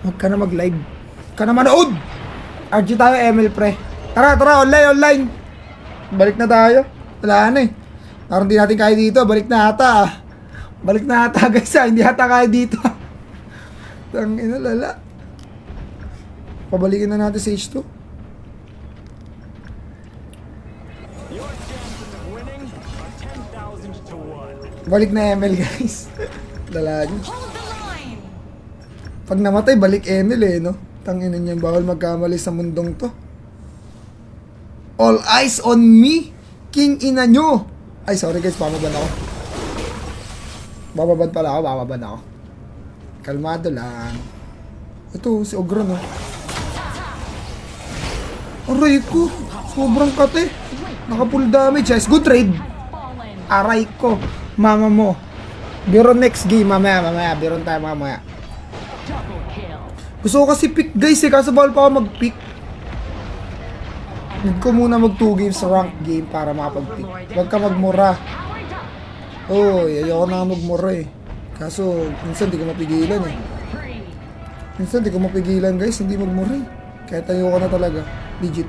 Huwag ka na mag-live. Huwag ka na manood! RG tayo, ML pre. Tara, tara, online, online. Balik na tayo. Wala na eh. Parang di natin kaya dito. Balik na ata ah. Balik na ata guys ah. Hindi ata kaya dito. Tang ina lala. Pabalikin na natin sa H2. Your chances of winning are 10,000 to 1. Balik na ML guys. Lala nyo. Pag namatay, balik ML eh, no? Tangina niyan, bawal magkamali sa mundong to. All eyes on me! King ina nyo! Ay, sorry guys, bababad ako. Bababad pala ako, bababad ako. Kalmado lang. Ito, si Ogro, no? Aray ko! Sobrang kate! Naka full damage, guys. Good trade! Aray ko! Mama mo! Biro next game, mamaya, mamaya. Biro tayo mamaya. Gusto ko kasi pick guys eh, kaso bawal pa ako mag-pick. Need ko muna mag 2 games sa rank game para makapag-pick. Huwag ka magmura. Oo, oh, ayoko na magmura eh. Kaso, minsan di ko mapigilan eh. Minsan di ko mapigilan guys, hindi magmura eh. Kahit ayoko na talaga. Legit.